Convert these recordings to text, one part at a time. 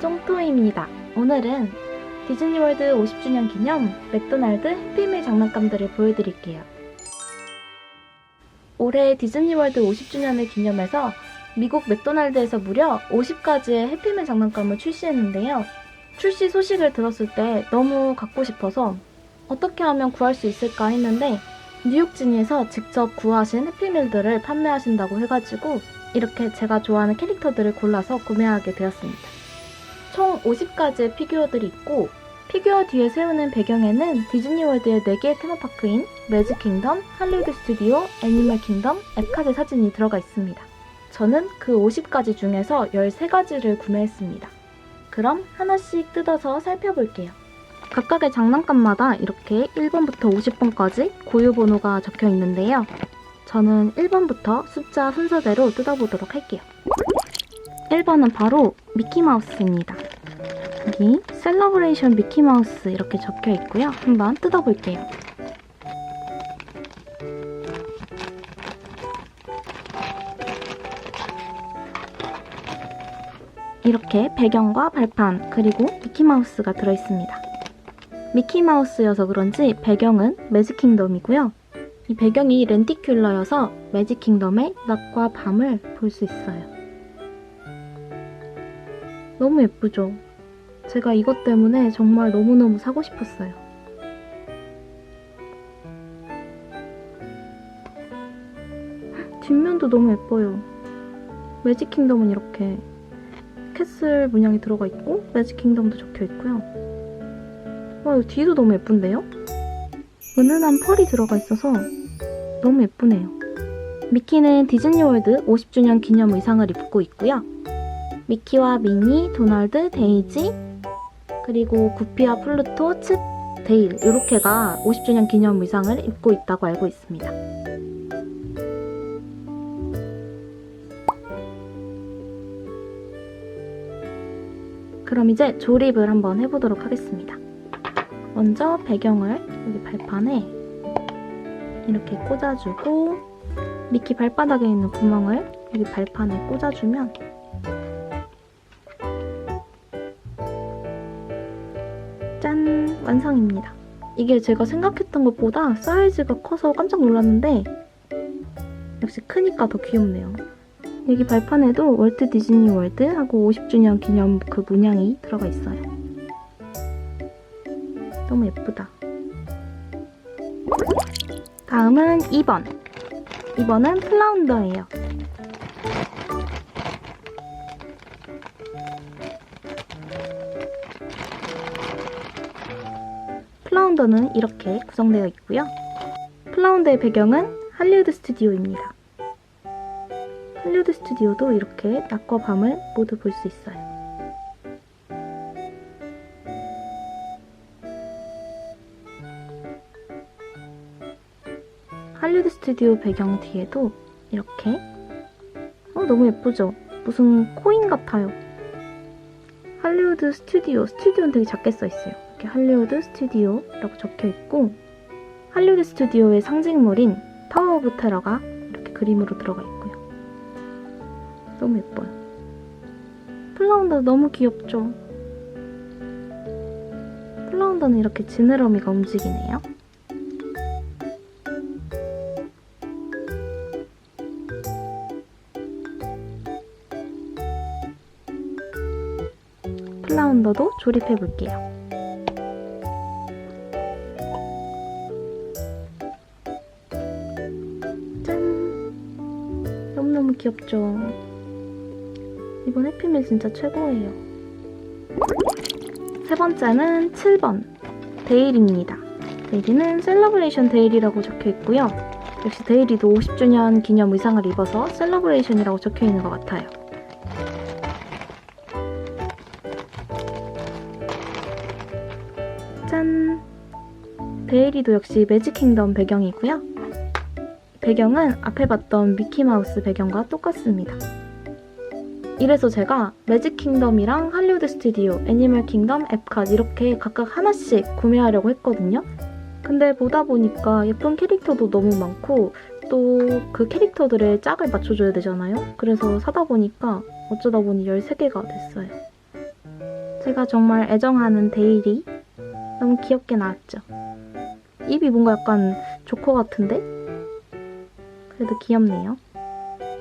쫑토입니다. 오늘은 디즈니월드 50주년 기념 맥도날드 해피밀 장난감들을 보여드릴게요. 올해 디즈니월드 50주년을 기념해서 미국 맥도날드에서 무려 50가지의 해피밀 장난감을 출시했는데요. 출시 소식을 들었을 때 너무 갖고 싶어서 어떻게 하면 구할 수 있을까 했는데 뉴욕지니에서 직접 구하신 해피밀들을 판매하신다고 해가지고 이렇게 제가 좋아하는 캐릭터들을 골라서 구매하게 되었습니다. 총 50가지의 피규어들이 있고 피규어 뒤에 세우는 배경에는 디즈니월드의 4개의 테마파크인 매직 킹덤, 할리우드 스튜디오, 애니멀 킹덤, 앱카드 사진이 들어가 있습니다. 저는 그 50가지 중에서 13가지를 구매했습니다. 그럼 하나씩 뜯어서 살펴볼게요. 각각의 장난감마다 이렇게 1번부터 50번까지 고유 번호가 적혀 있는데요. 저는 1번부터 숫자 순서대로 뜯어보도록 할게요. 1번은 바로 미키마우스입니다. 여기 셀러브레이션 미키마우스 이렇게 적혀 있고요. 한번 뜯어볼게요. 이렇게 배경과 발판 그리고 미키마우스가 들어있습니다. 미키마우스여서 그런지 배경은 매직킹덤이고요. 이 배경이 렌티큘러여서 매직킹덤의 낮과 밤을 볼 수 있어요. 너무 예쁘죠? 제가 이것 때문에 정말 너무너무 사고 싶었어요. 뒷면도 너무 예뻐요. 매직 킹덤은 이렇게 캐슬 문양이 들어가 있고 매직 킹덤도 적혀 있고요. 와, 이 뒤도 너무 예쁜데요? 은은한 펄이 들어가 있어서 너무 예쁘네요. 미키는 디즈니월드 50주년 기념 의상을 입고 있고요. 미키와 미니, 도널드, 데이지, 그리고 구피와 플루토, 칩, 데일 이렇게가 50주년 기념 의상을 입고 있다고 알고 있습니다. 그럼 이제 조립을 한번 해보도록 하겠습니다. 먼저 배경을 여기 발판에 이렇게 꽂아주고 미키 발바닥에 있는 구멍을 여기 발판에 꽂아주면 완성입니다. 이게 제가 생각했던 것보다 사이즈가 커서 깜짝 놀랐는데 역시 크니까 더 귀엽네요. 여기 발판에도 월트 디즈니 월드 하고 50주년 기념 그 문양이 들어가 있어요. 너무 예쁘다. 다음은 2번. 2번은 플라운더예요. 플라운더는 이렇게 구성되어 있고요. 플라운더의 배경은 할리우드 스튜디오입니다. 할리우드 스튜디오도 이렇게 낮과 밤을 모두 볼 수 있어요. 할리우드 스튜디오 배경 뒤에도 이렇게 어 너무 예쁘죠? 무슨 코인 같아요. 할리우드 스튜디오, 스튜디오는 되게 작게 써 있어요. 이렇게 할리우드 스튜디오라고 적혀 있고 할리우드 스튜디오의 상징물인 타워 오브 테러가 이렇게 그림으로 들어가 있고요. 너무 예뻐요. 플라운더 너무 귀엽죠? 플라운더는 이렇게 지느러미가 움직이네요. 플라운더도 조립해 볼게요. 귀엽죠? 이번 해피밀 진짜 최고예요. 세 번째는 7번 데일입니다. 데일이는 셀러브레이션 데일이라고 적혀 있고요. 역시 데일이도 50주년 기념 의상을 입어서 셀러브레이션이라고 적혀 있는 것 같아요. 짠! 데일이도 역시 매직 킹덤 배경이고요. 배경은 앞에 봤던 미키마우스 배경과 똑같습니다. 이래서 제가 매직 킹덤이랑 할리우드 스튜디오, 애니멀 킹덤, 앱캇 이렇게 각각 하나씩 구매하려고 했거든요. 근데 보다 보니까 예쁜 캐릭터도 너무 많고 또 그 캐릭터들의 짝을 맞춰줘야 되잖아요. 그래서 사다 보니까 어쩌다 보니 13개가 됐어요. 제가 정말 애정하는 데일리. 너무 귀엽게 나왔죠. 입이 뭔가 약간 조커 같은데? 그래도 귀엽네요.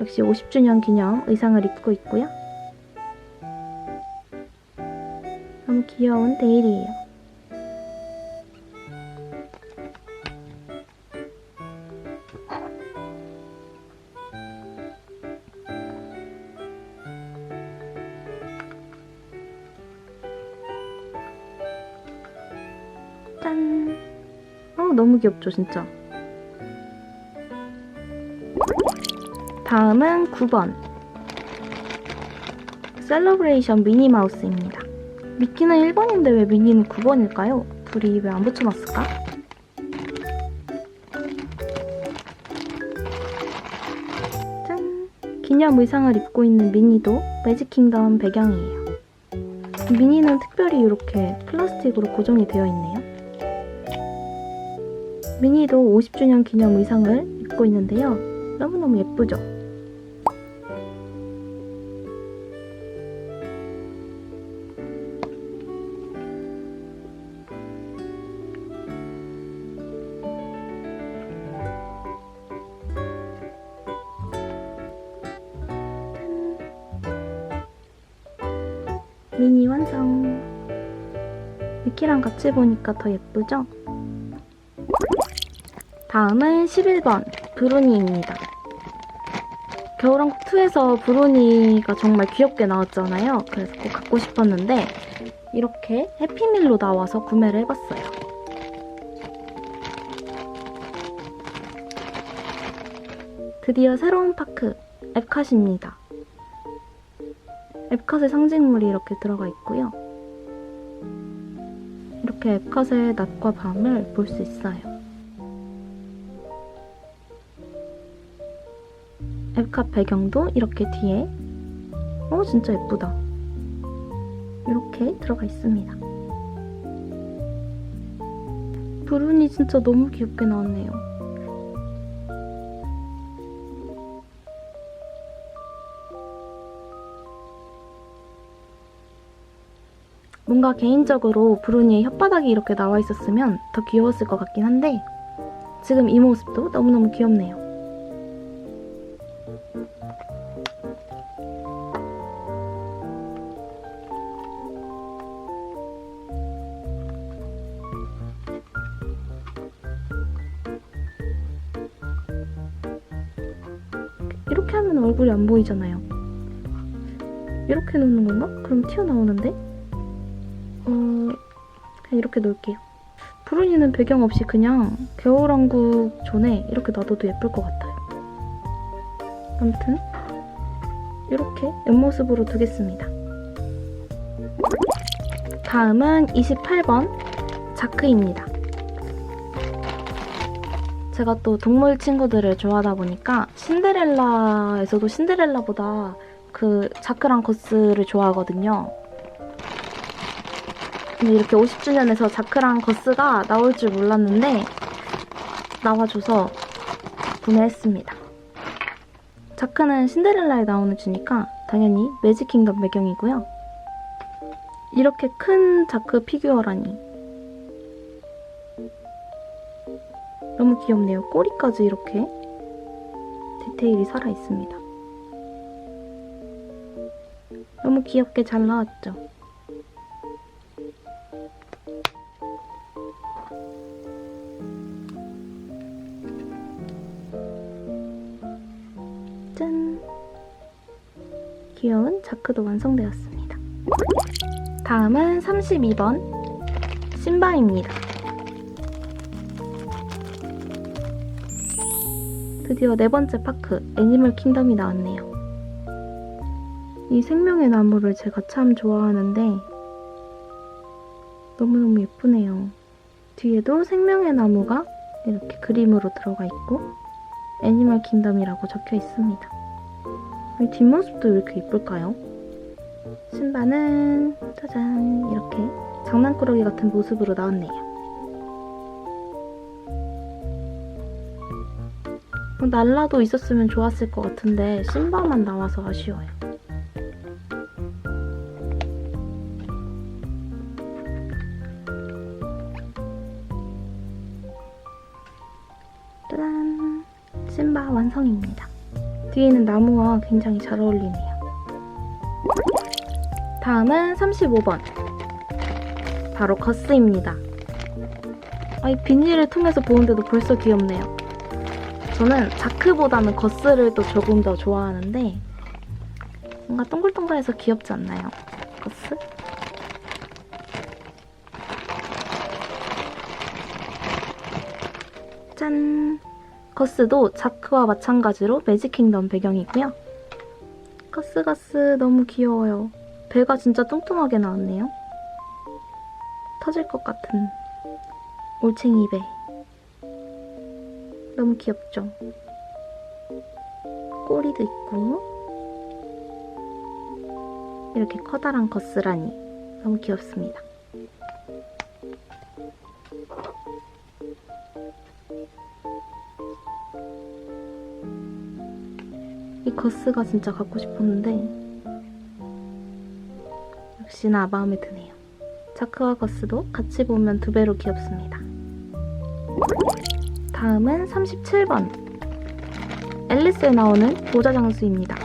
역시 50주년 기념 의상을 입고 있고요. 너무 귀여운 데일이에요. 짠! 어, 너무 귀엽죠, 진짜. 다음은 9번. 셀러브레이션 미니마우스입니다. 미키는 1번인데 왜 미니는 9번일까요? 둘이 왜 안 붙여놨을까? 짠! 기념 의상을 입고 있는 미니도 매직킹덤 배경이에요. 미니는 특별히 이렇게 플라스틱으로 고정이 되어 있네요. 미니도 50주년 기념 의상을 입고 있는데요. 너무너무 예쁘죠? 미니 완성! 미키랑 같이 보니까 더 예쁘죠? 다음은 11번 브루니입니다. 겨울왕국 2에서 브루니가 정말 귀엽게 나왔잖아요. 그래서 꼭 갖고 싶었는데 이렇게 해피밀로 나와서 구매를 해봤어요. 드디어 새로운 파크 앱컷입니다. 앱컷의 상징물이 이렇게 들어가 있고요. 이렇게 앱컷의 낮과 밤을 볼 수 있어요. 앱컷 배경도 이렇게 뒤에 어 진짜 예쁘다 이렇게 들어가 있습니다 브룬이 진짜 너무 귀엽게 나왔네요 뭔가 개인적으로 브루니의 혓바닥이 이렇게 나와 있었으면 더 귀여웠을 것 같긴 한데 지금 이 모습도 너무너무 귀엽네요 이렇게 하면 얼굴이 안 보이잖아요. 이렇게 놓는 건가? 그럼 튀어나오는데? 이렇게 놓을게요. 브루니는 배경 없이 그냥 겨울왕국 존에 이렇게 놔둬도 예쁠 것 같아요. 아무튼 이렇게 옆모습으로 두겠습니다. 다음은 28번 자크입니다. 제가 또 동물 친구들을 좋아하다 보니까 신데렐라에서도 신데렐라보다 그 자크랑 거스를 좋아하거든요. 근데 이렇게 50주년에서 자크랑 거스가 나올 줄 몰랐는데 나와줘서 구매했습니다. 자크는 신데렐라에 나오는 주니까 당연히 매직킹덤 배경이고요. 이렇게 큰 자크 피규어라니 너무 귀엽네요. 꼬리까지 이렇게 디테일이 살아 있습니다. 너무 귀엽게 잘 나왔죠? 귀여운 자크도 완성되었습니다. 다음은 32번 신바입니다. 드디어 네 번째 파크 애니멀 킹덤이 나왔네요. 이 생명의 나무를 제가 참 좋아하는데 너무너무 예쁘네요. 뒤에도 생명의 나무가 이렇게 그림으로 들어가 있고 애니멀 킹덤이라고 적혀 있습니다. 뒷모습도 왜 이렇게 이쁠까요? 신발은 짜잔 이렇게 장난꾸러기 같은 모습으로 나왔네요. 뭐 날라도 있었으면 좋았을 것 같은데 신발만 나와서 아쉬워요. 짜잔! 신발 완성입니다. 뒤에는 나무와 굉장히 잘 어울리네요. 다음은 35번. 바로 거스입니다. 아, 이 비닐을 통해서 보는데도 벌써 귀엽네요. 저는 자크보다는 거스를 또 조금 더 좋아하는데 뭔가 동글동글해서 귀엽지 않나요? 거스? 짠! 거스도 자크와 마찬가지로 매직킹덤 배경이고요. 거스 너무 귀여워요. 배가 진짜 뚱뚱하게 나왔네요. 터질 것 같은 올챙이 배. 너무 귀엽죠? 꼬리도 있고 이렇게 커다란 거스라니 너무 귀엽습니다. 이 거스가 진짜 갖고 싶었는데 역시나 마음에 드네요. 자크와 거스도 같이 보면 두 배로 귀엽습니다. 다음은 37번 앨리스에 나오는 모자 장수입니다.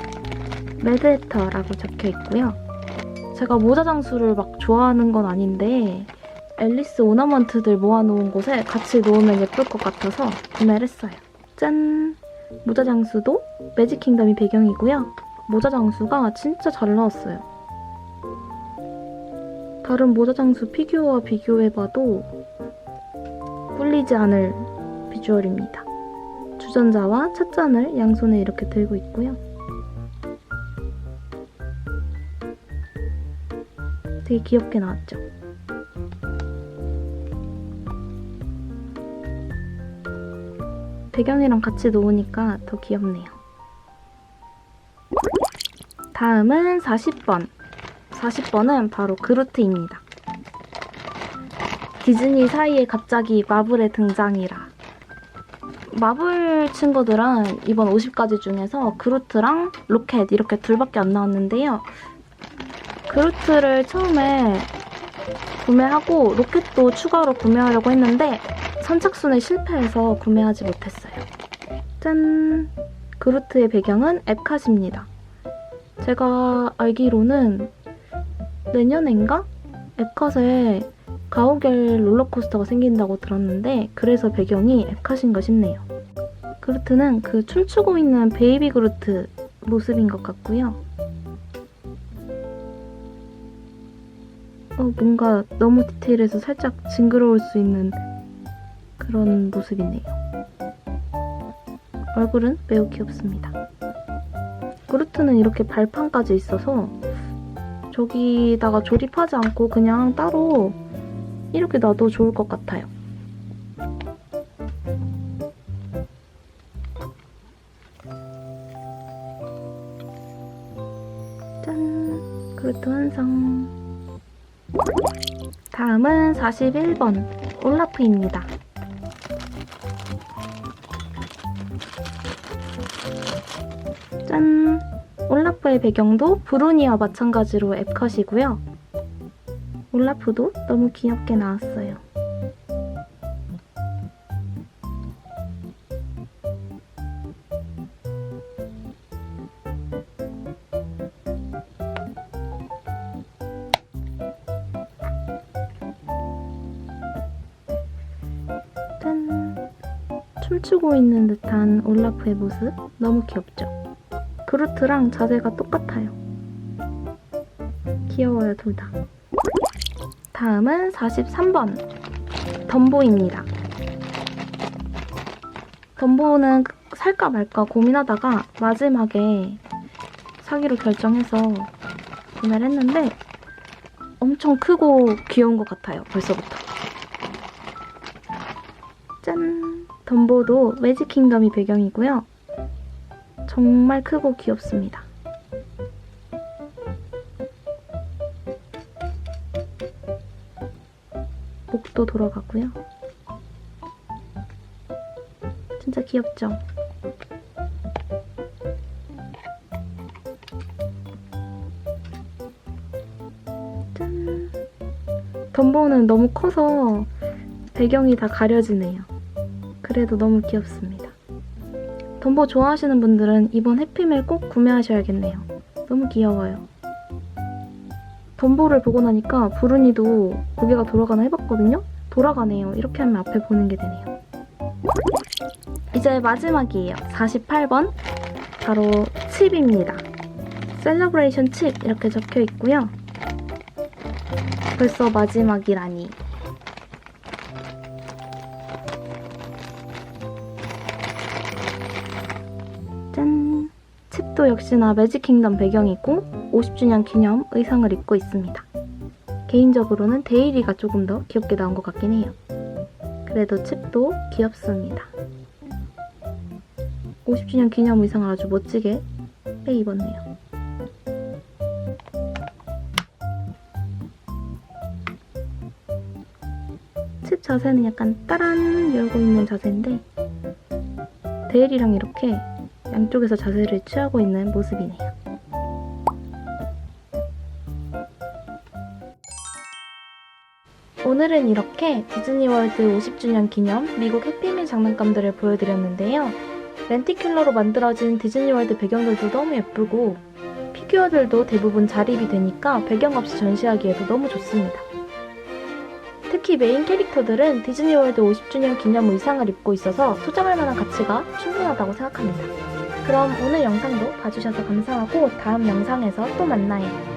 매드헤터라고 적혀 있고요. 제가 모자 장수를 막 좋아하는 건 아닌데 앨리스 오너먼트들 모아놓은 곳에 같이 놓으면 예쁠 것 같아서 구매를 했어요. 짠! 모자 장수도 매직 킹덤이 배경이고요. 모자 장수가 진짜 잘 나왔어요. 다른 모자 장수 피규어와 비교해봐도 꿀리지 않을 비주얼입니다. 주전자와 찻잔을 양손에 이렇게 들고 있고요. 되게 귀엽게 나왔죠? 배경이랑 같이 놓으니까 더 귀엽네요. 다음은 40번. 40번은 바로 그루트입니다. 디즈니 사이에 갑자기 마블의 등장이라. 마블 친구들은 이번 50가지 중에서 그루트랑 로켓 이렇게 둘밖에 안 나왔는데요. 그루트를 처음에 구매하고 로켓도 추가로 구매하려고 했는데 선착순에 실패해서 구매하지 못했어요. 짠! 그루트의 배경은 앱캇입니다. 제가 알기로는 내년엔가? 앱캇에 가오갤 롤러코스터가 생긴다고 들었는데 그래서 배경이 앱캇인가 싶네요. 그루트는 그 춤추고 있는 베이비 그루트 모습인 것 같고요. 어, 뭔가 너무 디테일해서 살짝 징그러울 수 있는 그런 모습이네요. 얼굴은 매우 귀엽습니다. 그루트는 이렇게 발판까지 있어서 저기다가 조립하지 않고 그냥 따로 이렇게 놔도 좋을 것 같아요. 짠! 그루트 완성! 다음은 41번 올라프입니다. 올라프의 배경도 브루니와 마찬가지로 앱컷이고요. 올라프도 너무 귀엽게 나왔어요. 짠! 춤추고 있는 듯한 올라프의 모습 너무 귀엽죠? 그루트랑 자세가 똑같아요. 귀여워요, 둘 다. 다음은 43번. 덤보입니다. 덤보는 살까 말까 고민하다가 마지막에 사기로 결정해서 구매를 했는데 엄청 크고 귀여운 것 같아요, 벌써부터. 짠! 덤보도 매직 킹덤이 배경이고요. 정말 크고 귀엽습니다. 목도 돌아가고요. 진짜 귀엽죠? 짠! 덤보는 너무 커서 배경이 다 가려지네요. 그래도 너무 귀엽습니다. 덤보 좋아하시는 분들은 이번 해피밀 꼭 구매하셔야겠네요. 너무 귀여워요. 덤보를 보고 나니까 부르니도 고개가 돌아가나 해봤거든요? 돌아가네요. 이렇게 하면 앞에 보는 게 되네요. 이제 마지막이에요. 48번. 바로 칩입니다. 셀러브레이션 칩 이렇게 적혀 있고요. 벌써 마지막이라니. 칩도 역시나 매직 킹덤 배경이고 50주년 기념 의상을 입고 있습니다. 개인적으로는 데일리가 조금 더 귀엽게 나온 것 같긴 해요. 그래도 칩도 귀엽습니다. 50주년 기념 의상을 아주 멋지게 빼 입었네요. 칩 자세는 약간 따란 열고 있는 자세인데 데일이랑 이렇게 양쪽에서 자세를 취하고 있는 모습이네요. 오늘은 이렇게 디즈니월드 50주년 기념 미국 해피밀 장난감들을 보여드렸는데요. 렌티큘러로 만들어진 디즈니월드 배경들도 너무 예쁘고 피규어들도 대부분 자립이 되니까 배경 없이 전시하기에도 너무 좋습니다. 특히 메인 캐릭터들은 디즈니월드 50주년 기념 의상을 입고 있어서 소장할 만한 가치가 충분하다고 생각합니다. 그럼 오늘 영상도 봐주셔서 감사하고 다음 영상에서 또 만나요.